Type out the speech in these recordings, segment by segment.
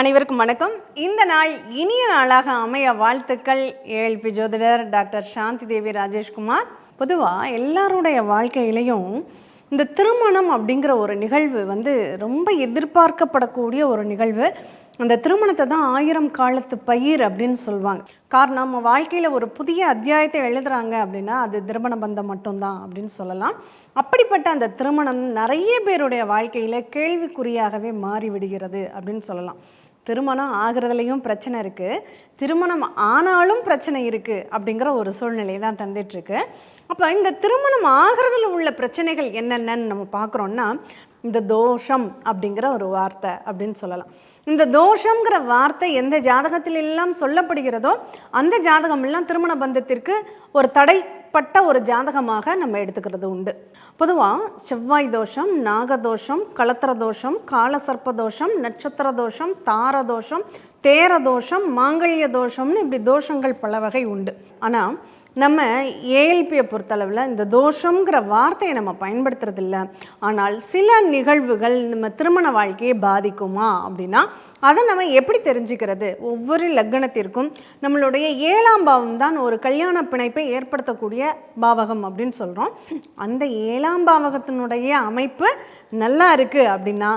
அனைவருக்கும் வணக்கம். இந்த நாள் இனிய நாளாக அமைய வாழ்த்துக்கள். ஏஎல்பி ஜோதிடர் டாக்டர் சாந்தி தேவி ராஜேஷ்குமார். பொதுவாக எல்லாருடைய வாழ்க்கையிலையும் இந்த திருமணம் அப்படிங்கிற ஒரு நிகழ்வு வந்து ரொம்ப எதிர்பார்க்கப்படக்கூடிய ஒரு நிகழ்வு. அந்த திருமணத்தை தான் ஆயிரம் காலத்து பயிர் அப்படின்னு சொல்லுவாங்க காரணம் நம்ம வாழ்க்கையில் ஒரு புதிய அத்தியாயத்தை எழுதுறாங்க அப்படின்னா அது திருமண பந்தம் மட்டும்தான் அப்படின்னு சொல்லலாம். அப்படிப்பட்ட அந்த திருமணம் நிறைய பேருடைய வாழ்க்கையில் கேள்விக்குறியாகவே மாறிவிடுகிறது அப்படின்னு சொல்லலாம். திருமணம் ஆகிறதுலையும் பிரச்சனை இருக்குது திருமணம் ஆனாலும் பிரச்சனை இருக்குது அப்படிங்கிற ஒரு சூழ்நிலை தான் தந்துட்டுருக்கு. அப்போ இந்த திருமணம் ஆகிறதுல உள்ள பிரச்சனைகள் என்னென்னன்னு நம்ம பார்க்குறோன்னா இந்த தோஷம் அப்படிங்கிற ஒரு வார்த்தை அப்படின்னு சொல்லலாம். இந்த தோஷங்கிற வார்த்தை எந்த ஜாதகத்திலெல்லாம் சொல்லப்படுகிறதோ அந்த ஜாதகம் எல்லாம் திருமண பந்தத்திற்கு ஒரு தடை மேற்பட்ட ஒரு ஜாதகமாக நம்ம எடுத்துக்கிறது உண்டு. பொதுவாக செவ்வாய் தோஷம் நாகதோஷம் களத்திர தோஷம் காலசர்ப்ப தோஷம் நட்சத்திர தோஷம் தார தோஷம் தேர தோஷம் மாங்கல்ய தோஷம்னு இப்படி தோஷங்கள் பல வகை உண்டு. ஆனால் நம்ம ஏஎல்பியை பொறுத்தளவில் இந்த தோஷங்கிற வார்த்தையை நம்ம பயன்படுத்துறதில்ல. ஆனால் சில நிகழ்வுகள் நம்ம திருமண வாழ்க்கையை பாதிக்குமா அப்படின்னா அதை நம்ம எப்படி தெரிஞ்சுக்கிறது? ஒவ்வொரு லக்னத்திற்கும் நம்மளுடைய ஏழாம் பாவம் தான் ஒரு கல்யாண பிணைப்பை ஏற்படுத்தக்கூடிய பாவகம் அப்படின்னு சொல்கிறோம் அந்த ஏழாம் பாவகத்தினுடைய அமைப்பு நல்லா இருக்குது அப்படின்னா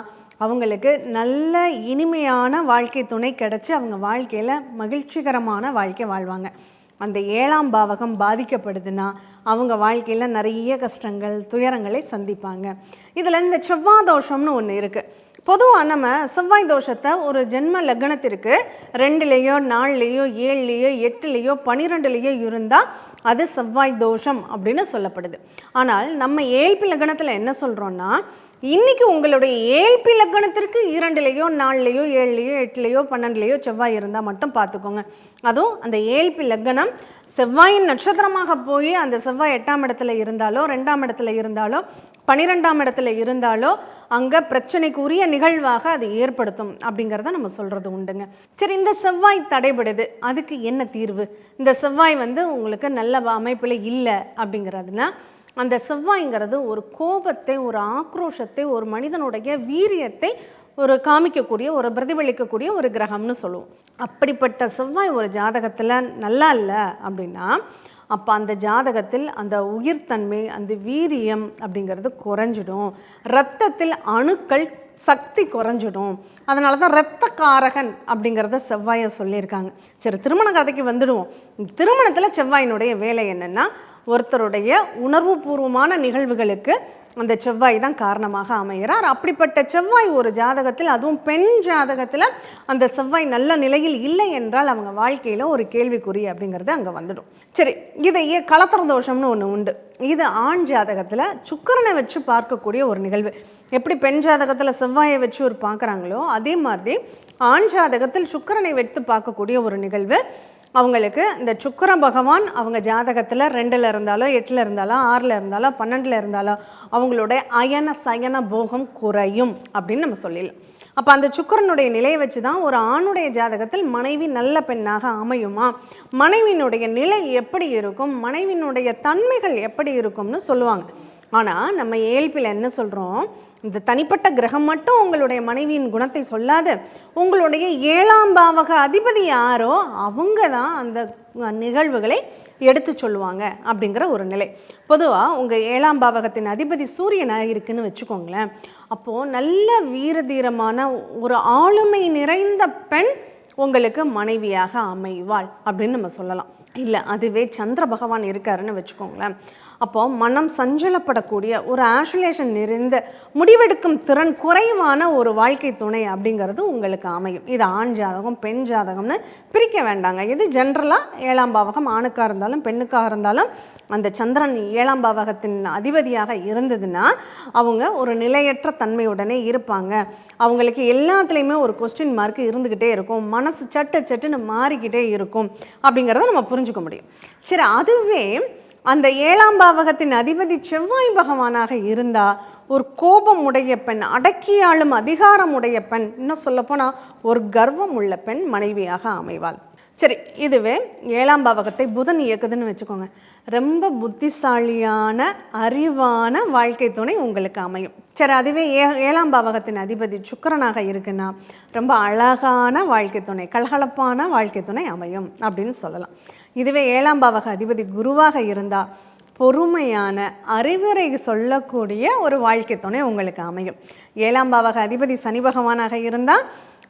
அவங்களுக்கு நல்ல இனிமையான வாழ்க்கை துணை கிடச்சி அவங்க வாழ்க்கையில் மகிழ்ச்சிகரமான வாழ்க்கை வாழ்வாங்க. அந்த ஏழாம் பாவகம் பாதிக்கப்படுதுன்னா அவங்க வாழ்க்கையில் நிறைய கஷ்டங்கள் துயரங்களை சந்திப்பாங்க. இதில் இந்த செவ்வாய் தோஷம்னு ஒன்று இருக்குது பொதுவாக நம்ம செவ்வாய் தோஷத்தை ஒரு ஜென்ம லக்னத்திற்கு ரெண்டுலேயோ நாலுலேயோ ஏழுலேயோ எட்டுலேயோ பன்னிரெண்டுலேயோ இருந்தால் அது செவ்வாய் தோஷம் அப்படின்னு சொல்லப்படுது. ஆனால் நம்ம ஏழ்பி லக்னத்தில் என்ன சொல்கிறோன்னா இன்னைக்கு உங்களுடைய ஏழ்பி லக்னத்திற்கு இரண்டுலேயோ நாலுலேயோ ஏழுலேயோ எட்டுலேயோ பன்னெண்டுலேயோ செவ்வாய் இருந்தால் மட்டும் பார்த்துக்கோங்க. அதுவும் அந்த ஏழ்பி லக்னம் செவ்வாயின் நட்சத்திரமாக போய் அந்த செவ்வாய் எட்டாம் இடத்துல இருந்தாலோ ரெண்டாம் இடத்துல இருந்தாலோ பனிரெண்டாம் இடத்துல இருந்தாலோ அங்கே பிரச்சனைக்குரிய நிகழ்வாக அது ஏற்படுத்தும் அப்படிங்கிறத நம்ம சொல்கிறது உண்டுங்க. சரி இந்த செவ்வாய் தடைபடுது. அதுக்கு என்ன தீர்வு? இந்த செவ்வாய் வந்து உங்களுக்கு நல்ல அமைப்பில் இல்லை அப்படிங்கிறதுனா அந்த செவ்வாய்ங்கிறது ஒரு கோபத்தை ஒரு ஆக்ரோஷத்தை ஒரு மனிதனுடைய வீரியத்தை ஒரு காமிக்கக்கூடிய ஒரு பிரதிபலிக்கக்கூடிய ஒரு கிரகம்னு சொல்லுவோம். அப்படிப்பட்ட செவ்வாய் ஒரு ஜாதகத்தில் நல்லா இல்லை அப்படின்னா அப்போ அந்த ஜாதகத்தில் அந்த உயிர்த்தன்மை அந்த வீரியம் அப்படிங்கிறது குறைஞ்சிடும். ரத்தத்தில் அணுக்கள் சக்தி குறைஞ்சிடும். அதனால தான் ரத்த காரகன் அப்படிங்கிறத செவ்வாயை சொல்லியிருக்காங்க. சரி திருமண கதைக்கு வந்துடுவோம். திருமணத்தில் செவ்வாயினுடைய வேலை என்னென்னா ஒருத்தருடைய உணர்வுபூர்வமான நிகழ்வுகளுக்கு அந்த செவ்வாய் தான் காரணமாக அமைகிறார். அப்படிப்பட்ட செவ்வாய் ஒரு ஜாதகத்தில் அதுவும் பெண் ஜாதகத்தில் அந்த செவ்வாய் நல்ல நிலையில் இல்லை என்றால் அவங்க வாழ்க்கையில் ஒரு கேள்விக்குறி அப்படிங்கிறது அங்கே வந்துடும். சரி இதையே கலத்திரதோஷம்னு ஒன்று உண்டு. இது ஆண் ஜாதகத்தில் சுக்கரனை வச்சு பார்க்கக்கூடிய ஒரு நிகழ்வு. எப்படி பெண் ஜாதகத்தில் செவ்வாயை வச்சு ஒரு பார்க்குறாங்களோ அதே மாதிரி ஆண் ஜாதகத்தில் சுக்கரனை வைத்து பார்க்கக்கூடிய ஒரு நிகழ்வு. அவங்களுக்கு இந்த சுக்கர பகவான் அவங்க ஜாதகத்தில் ரெண்டில் இருந்தாலோ எட்டில் இருந்தாலோ ஆறில் இருந்தாலோ பன்னெண்டில் இருந்தாலோ அவங்களுடைய அயன சயன போகம் குறையும் அப்படின்னு நம்ம சொல்லிடலாம். அப்போ அந்த சுக்கரனுடைய நிலையை வச்சு தான் ஒரு ஆணுடைய ஜாதகத்தில் மனைவி நல்ல பெண்ணாக அமையுமா? மனைவியினுடைய நிலை எப்படி இருக்கும்? மனைவியினுடைய தன்மைகள் எப்படி இருக்கும்னு சொல்லுவாங்க. ஆனால் நம்ம ஏழ்பில் என்ன சொல்கிறோம் இந்த தனிப்பட்ட கிரகம் மட்டும் உங்களுடைய மனைவியின் குணத்தை சொல்லாது. உங்களுடைய ஏழாம் பாவக அதிபதி யாரோ அவங்க தான் அந்த நிகழ்வுகளை எடுத்து சொல்லுவாங்க அப்படிங்கிற ஒரு நிலை. பொதுவாக உங்கள் ஏழாம் பாவகத்தின் அதிபதி சூரியனாக இருக்குன்னு வச்சுக்கோங்களேன். அப்போது நல்ல வீரதீரமான ஒரு ஆளுமை நிறைந்த பெண் உங்களுக்கு மனைவியாக அமைவாள் அப்படின்னு நம்ம சொல்லலாம். இல்லை அதுவே சந்திர பகவான் இருக்காருன்னு வச்சுக்கோங்களேன். அப்போ மனம் சஞ்சலப்படக்கூடிய ஒரு ஆசுலேஷன் நிறைந்த முடிவெடுக்கும் திறன் குறைவான ஒரு வாழ்க்கை துணை அப்படிங்கிறது உங்களுக்கு அமையும். இது ஆண் ஜாதகம் பெண் ஜாதகம்னு பிரிக்க வேண்டாங்க. இது ஜென்ரலாக ஏழாம் பாவகம் ஆணுக்காக இருந்தாலும் பெண்ணுக்காக இருந்தாலும் அந்த சந்திரன் ஏழாம் பாவகத்தின் அதிபதியாக இருந்ததுன்னா அவங்க ஒரு நிலையற்ற தன்மையுடனே இருப்பாங்க. அவங்களுக்கு எல்லாத்துலேயுமே ஒரு கொஸ்டின் மார்க் இருந்துக்கிட்டே இருக்கும். மனசு சட்டு சட்டுன்னு மாறிக்கிட்டே இருக்கும் அப்படிங்கிறத நம்ம புரிஞ்சுக்க முடியும். சரி அதுவே அந்த ஏழாம் பாவகத்தின் அதிபதி செவ்வாய் பகவானாக இருந்தால் ஒரு கோபம் உடைய பெண் அடக்கியாளும் அதிகாரம் உடைய பெண் இன்னும் சொல்லப்போனால் ஒரு கர்வம் உள்ள பெண் மனைவியாக அமைவாள். சரி இதுவே ஏழாம் பாவகத்தை புதன் இயக்குதுன்னு வச்சுக்கோங்க. ரொம்ப புத்திசாலியான அறிவான வாழ்க்கை துணை உங்களுக்கு அமையும். சரி அதுவே ஏ ஏழாம் பாவகத்தின் அதிபதி சுக்கரனாக இருக்குன்னா ரொம்ப அழகான வாழ்க்கை துணை கலகலப்பான வாழ்க்கை துணை அமையும் அப்படின்னு சொல்லலாம். இதுவே ஏழாம் பாவக அதிபதி குருவாக இருந்தால் பொறுமையான அறிவுரை சொல்லக்கூடிய ஒரு வாழ்க்கை துணை உங்களுக்கு அமையும். ஏழாம் பாவக அதிபதி சனி பகவானாக இருந்தால்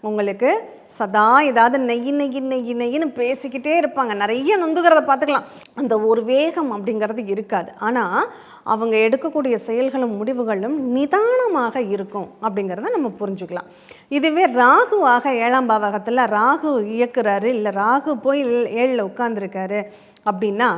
உங்களுக்கு சதா ஏதாவது நெய் நெய் நெய் நெய்ன்னு பேசிக்கிட்டே இருப்பாங்க. நிறைய நொந்துக்கிறத பார்த்துக்கலாம். அந்த ஒரு வேகம் அப்படிங்கிறது இருக்காது. ஆனால் அவங்க எடுக்கக்கூடிய செயல்களும் முடிவுகளும் நிதானமாக இருக்கும் அப்படிங்கிறத நம்ம புரிஞ்சுக்கலாம். இதுவே ராகுவாக ஏழாம் பாவகத்தில் ராகு இயக்குறாரு இல்லை ராகு போய் ஏழில் உட்காந்துருக்காரு அப்படின்னா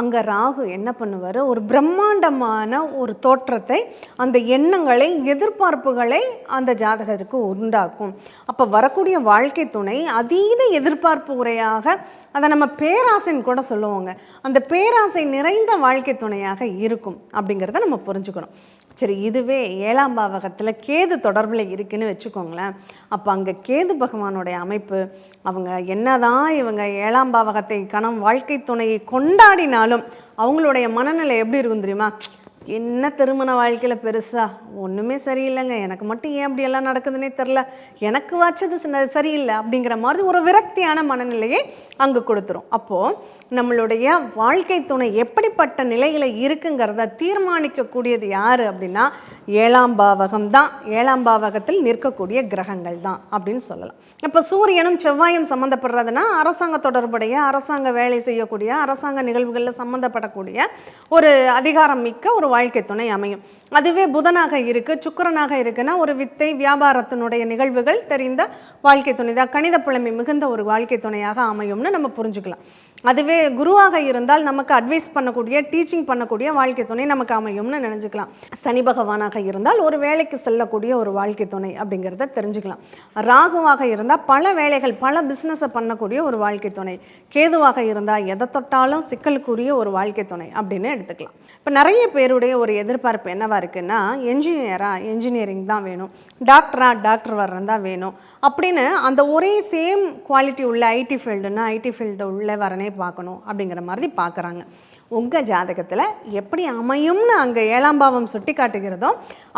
அங்கே ராகு என்ன பண்ணுவார்? ஒரு பிரம்மாண்டமான ஒரு தோற்றத்தை அந்த எண்ணங்களை எதிர்பார்ப்புகளை அந்த ஜாதகருக்கு உண்டாக்கும். அப்போ வரக்கூடிய வாழ்க்கை துணை அதீத எதிர்பார்ப்பு உரையாக அதை நம்ம பேராசைன்னு கூட சொல்லுவோங்க. அந்த பேராசை நிறைந்த வாழ்க்கை துணையாக இருக்கும் அப்படிங்கிறத நம்ம புரிஞ்சுக்கணும். சரி இதுவே ஏழாம் பாவகத்தில் கேது தொடர்பில் இருக்குன்னு வச்சுக்கோங்களேன். அப்போ அங்கே கேது பகவானுடைய அமைப்பு அவங்க என்னதான் இவங்க ஏழாம் பாவகத்தை கணம் வாழ்க்கை துணையை கொண்டாடினாலும் அவங்களுடைய மனநிலை எப்படி இருக்கும் தெரியுமா? என்ன திருமண வாழ்க்கையில் பெருசா? ஒன்றுமே சரியில்லைங்க. எனக்கு மட்டும் ஏன் அப்படி எல்லாம் நடக்குதுன்னே தெரில எனக்கு வச்சது சரியில்லை அப்படிங்கிற மாதிரி ஒரு விரக்தியான மனநிலையை அங்கே கொடுத்துரும். அப்போது நம்மளுடைய வாழ்க்கை துணை எப்படிப்பட்ட நிலையில் இருக்குங்கிறத தீர்மானிக்கக்கூடியது யார் அப்படின்னா ஏழாம் பாவகம் தான். ஏழாம் பாவகத்தில் நிற்கக்கூடிய கிரகங்கள் தான் அப்படின்னு சொல்லலாம். இப்போ சூரியனும் செவ்வாயும் சம்மந்தப்படுறதுனா அரசாங்க தொடர்புடைய அரசாங்க வேலை செய்யக்கூடிய அரசாங்க நிகழ்வுகளில் சம்மந்தப்படக்கூடிய ஒரு அதிகாரம் மிக்க ஒரு வாழ்க்கை துணை அமையும். அதுவே புதனாக இருக்கு சுக்கரனாக இருக்குன்னா ஒரு வித்தை வியாபாரத்தினுடைய நிகழ்வுகள் தெரிந்த வாழ்க்கை துணை. தான் கணித புலமை மிகுந்த ஒரு வாழ்க்கை துணையாக அமையும்னு நம்ம புரிஞ்சுக்கலாம். அதுவே குருவாக இருந்தால் நமக்கு அட்வைஸ் பண்ணக்கூடிய டீச்சிங் பண்ணக்கூடிய வாழ்க்கை துணை நமக்கு அமையும்னு நினைச்சுக்கலாம். சனி பகவானாக இருந்தால் ஒரு வேலைக்கு செல்லக்கூடிய ஒரு வாழ்க்கை துணை அப்படிங்கிறத தெரிஞ்சுக்கலாம். ராகுவாக இருந்தால் பல வேலைகள் பல பிஸ்னஸை பண்ணக்கூடிய ஒரு வாழ்க்கை துணை. கேதுவாக இருந்தால் எதை தொட்டாலும் சிக்கலுக்குரிய ஒரு வாழ்க்கை துணை அப்படின்னு எடுத்துக்கலாம். இப்போ நிறைய பேருடைய ஒரு எதிர்பார்ப்பு என்னவா இருக்குன்னா என்ஜினியரா என்ஜினியரிங் தான் வேணும். டாக்டரா டாக்டர் வர்றதான் வேணும். அப்படின்னு அந்த ஒரே சேம் குவாலிட்டி உள்ள ஐடி ஃபீல்டுன்னா ஐடி ஃபீல்டு உள்ள வரனே பார்க்கணும் அப்படிங்கிற மாதிரி பார்க்குறாங்க. உங்கள் ஜாதகத்தில் எப்படி அமையும்னு அங்கே ஏழாம் பாவம் சுட்டி காட்டுகிறதோ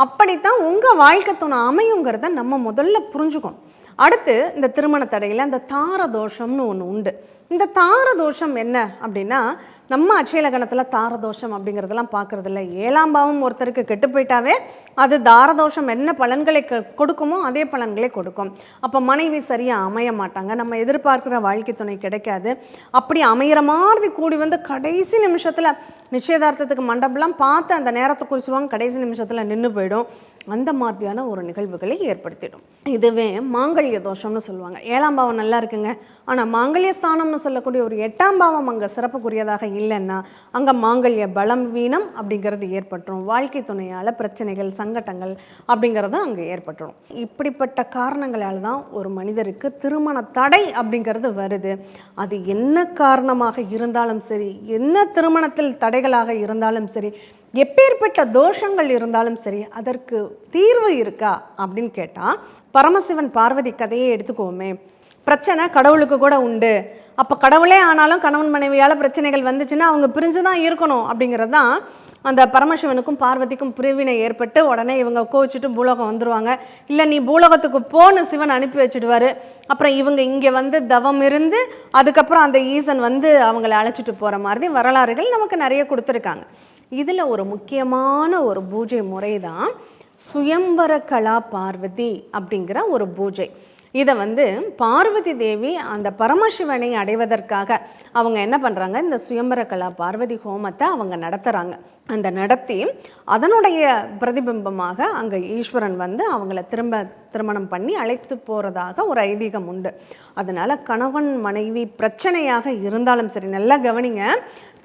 அப்படித்தான் உங்கள் வாழ்க்கை துணை அமையுங்கிறத நம்ம முதல்ல புரிஞ்சுக்கணும். அடுத்து இந்த திருமண தடையில் அந்த தார தோஷம்னு ஒன்று உண்டு. இந்த தார தோஷம் என்ன அப்படின்னா நம்ம அட்சயலகணத்தில் தாரதோஷம் அப்படிங்கிறதெல்லாம் பார்க்கறது இல்லை ஏழாம் பாவம் ஒருத்தருக்கு கெட்டு போயிட்டாவே அது தாரதோஷம் என்ன பலன்களை க- கொடுக்குமோ அதே பலன்களை கொடுக்கும். அப்போ மனைவி சரியாக அமைய மாட்டாங்க. நம்ம எதிர்பார்க்குற வாழ்க்கை துணை கிடைக்காது. அப்படி அமையிற மாதிரி கூடி வந்து கடைசி நிமிஷத்தில் நிச்சயதார்த்தத்துக்கு மண்டபம்லாம் பார்த்து அந்த நேரத்தை குறிச்சிருவாங்க. கடைசி நிமிஷத்தில் நின்று போயிடும். அந்த மாதிரியான ஒரு நிகழ்வுகளை ஏற்படுத்திடும். இதுவே மாங்கல்ய தோஷம்னு சொல்லுவாங்க. ஏழாம் பாவம் நல்லா இருக்குங்க. ஆனால் மாங்கல்ய ஸ்தானம்னு சொல்லக்கூடிய ஒரு எட்டாம் பாவம் அங்கே சிறப்புக்குரியதாக இல்லைன்னா அங்கே மாங்கல்ய பலம் வீணம் அப்படிங்கிறது ஏற்பட்டுரும். வாழ்க்கை துணையால் பிரச்சனைகள் சங்கடங்கள் அப்படிங்கிறது அங்கே ஏற்பட்டுரும். இப்படிப்பட்ட காரணங்களால் தான் ஒரு மனிதருக்கு திருமண தடை அப்படிங்கிறது வருது. அது என்ன காரணமாக இருந்தாலும் சரி என்ன திருமணத்தில் தடைகளாக இருந்தாலும் சரி எப்பேற்பட்ட தோஷங்கள் இருந்தாலும் சரி அதற்கு தீர்வு இருக்கா அப்படின்னு கேட்டால் பரமசிவன் பார்வதி கதையை எடுத்துக்கோமே. பிரச்சனை கடவுளுக்கு கூட உண்டு. அப்போ கடவுளே ஆனாலும் கணவன் மனைவியால் பிரச்சனைகள் வந்துச்சுன்னா அவங்க பிரிஞ்சு தான் இருக்கணும் அப்படிங்கிறது தான் அந்த பரமசிவனுக்கும் பார்வதிக்கும் பிரிவினை ஏற்பட்டு உடனே இவங்க கோவிச்சுட்டு பூலோகம் வந்துடுவாங்க இல்லை நீ பூலோகத்துக்கு போன்னு சிவன் அனுப்பி வச்சுடுவார். அப்புறம் இவங்க இங்கே வந்து தவம் இருந்து அதுக்கப்புறம் அந்த ஈசன் வந்து அவங்கள அழைச்சிட்டு போகிற மாதிரி வரலாறுகள் நமக்கு நிறைய கொடுத்துருக்காங்க. இதில் ஒரு முக்கியமான ஒரு பூஜை முறை தான் சுயம்பர கலா பார்வதி அப்படிங்கிற ஒரு பூஜை. இதை வந்து பார்வதி தேவி அந்த பரமசிவனை அடைவதற்காக அவங்க என்ன பண்ணுறாங்க இந்த சுயம்பர கலா பார்வதி ஹோமத்தை அவங்க நடத்துகிறாங்க அந்த நடத்தி அதனுடைய பிரதிபிம்பமாக அங்கே ஈஸ்வரன் வந்து அவங்கள திரும்ப திருமணம் பண்ணி அழைத்து போகிறதாக ஒரு ஐதீகம் உண்டு. அதனால் கணவன் மனைவி பிரச்சனையாக இருந்தாலும் சரி நல்லா கவனிங்க.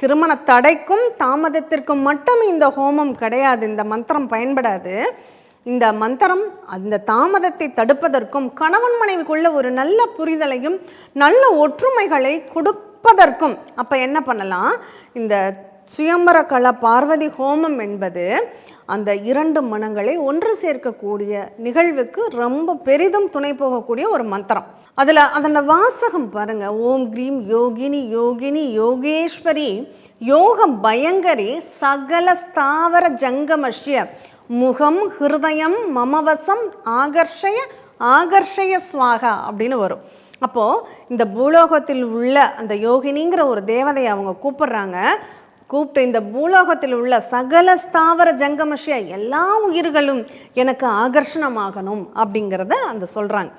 திருமண தடைக்கும் தாமதத்திற்கும் மட்டும் இந்த ஹோமம் கிடையாது. இந்த மந்திரம் பயன்படாது. இந்த மந்திரம் அந்த தாமதத்தை தடுப்பதற்கும் கணவன் மனைவிக்குள்ள ஒரு நல்ல புரிதலையும் நல்ல ஒற்றுமைகளை கொடுப்பதற்கும். அப்போ என்ன பண்ணலாம்? இந்த சுயம்பர கல பார்வதி ஹோமம் என்பது அந்த இரண்டு மனங்களை ஒன்று சேர்க்கக்கூடிய நிகழ்வுக்கு ரொம்ப பெரிதும் துணை போகக்கூடிய ஒரு மந்திரம். அதில் அதோட வாசகம் பாருங்க. ஓம் கிரீம் யோகினி யோகினி யோகேஸ்வரி யோகம் பயங்கரி சகல ஸ்தாவர ஜங்கமஷ்ய முகம் ஹிருதயம் மமவசம் ஆகர்ஷய ஆகர்ஷய ஸ்வாகா அப்படின்னு வரும். அப்போது இந்த பூலோகத்தில் உள்ள அந்த யோகினிங்கிற ஒரு தேவதையை அவங்க கூப்பிடுறாங்க. கூப்பிட்டு இந்த பூலோகத்தில் உள்ள சகல ஸ்தாவர ஜங்கமஷிய எல்லா உயிர்களும் எனக்கு ஆகர்ஷணமாகணும் அப்படிங்கிறத அந்த சொல்கிறாங்க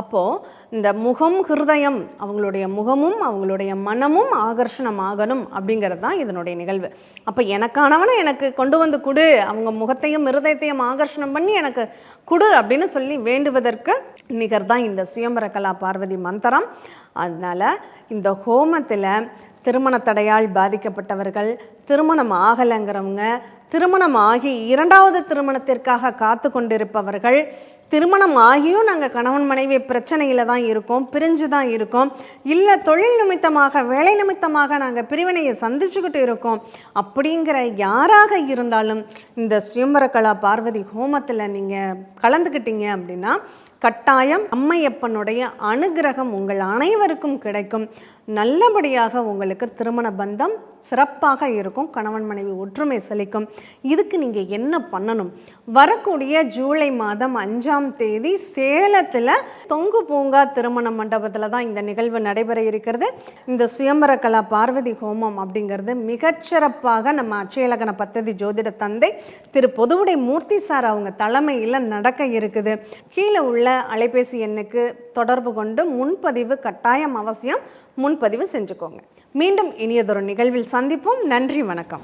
அப்போது இந்த முகம் ஹிருதயம் அவங்களுடைய முகமும் அவங்களுடைய மனமும் ஆகர்ஷணமாகணும் அப்படிங்கிறது தான் இதனுடைய நிகழ்வு. அப்போ எனக்கானவனை எனக்கு கொண்டு வந்து கொடு அவங்க முகத்தையும் ஹிருதயத்தையும் ஆகர்ஷணம் பண்ணி எனக்கு கொடு அப்படின்னு சொல்லி வேண்டுவதற்கு நிகர் தான் இந்த சுயம்பர கலா பார்வதி மந்திரம். அதனால் இந்த ஹோமத்தில் திருமண தடையால் பாதிக்கப்பட்டவர்கள் திருமணம் ஆகலைங்கிறவங்க திருமணம் ஆகி இரண்டாவது திருமணத்திற்காக காத்து கொண்டிருப்பவர்கள் திருமணம் ஆகியும் நாங்கள் கணவன் மனைவி பிரச்சனையில் தான் இருக்கோம் பிரிஞ்சு தான் இருக்கோம். இல்லை தொழில் நிமித்தமாக வேலை நிமித்தமாக நாங்கள் பிரிவினையை சந்திச்சுக்கிட்டு இருக்கோம். அப்படிங்கிற யாராக இருந்தாலும் இந்த சுயம்பரகலா பார்வதி ஹோமத்தில் நீங்கள் கலந்துக்கிட்டீங்க அப்படின்னா கட்டாயம் அம்மையப்பனுடைய அனுகிரகம் உங்கள் அனைவருக்கும் கிடைக்கும். நல்லபடியாக உங்களுக்கு திருமண பந்தம் சிறப்பாக இருக்கும். கணவன் மனைவி ஒற்றுமை செழிக்கும். இதுக்கு நீங்கள் என்ன பண்ணணும்? வரக்கூடிய ஜூலை மாதம் அஞ்சாம் தேதி சேலத்தில் தொங்கு பூங்கா திருமண மண்டபத்தில் தான் இந்த நிகழ்வு நடைபெற இருக்கிறது. இந்த சுயம்பர கலா பார்வதி ஹோமம் அப்படிங்கிறது மிகச்சிறப்பாக நம்ம அட்சயலகன பத்ததி ஜோதிட தந்தை திரு பொதுவுடை மூர்த்தி சார் அவங்க தலைமையில் நடக்க இருக்குது. கீழே உள்ள அலைபேசி எண்ணுக்கு தொடர்பு கொண்டு முன்பதிவு கட்டாயம் அவசியம். முன்பதிவு செஞ்சுக்கோங்க. மீண்டும் இனியதொரு நிகழ்வில் சந்திப்போம். நன்றி வணக்கம்.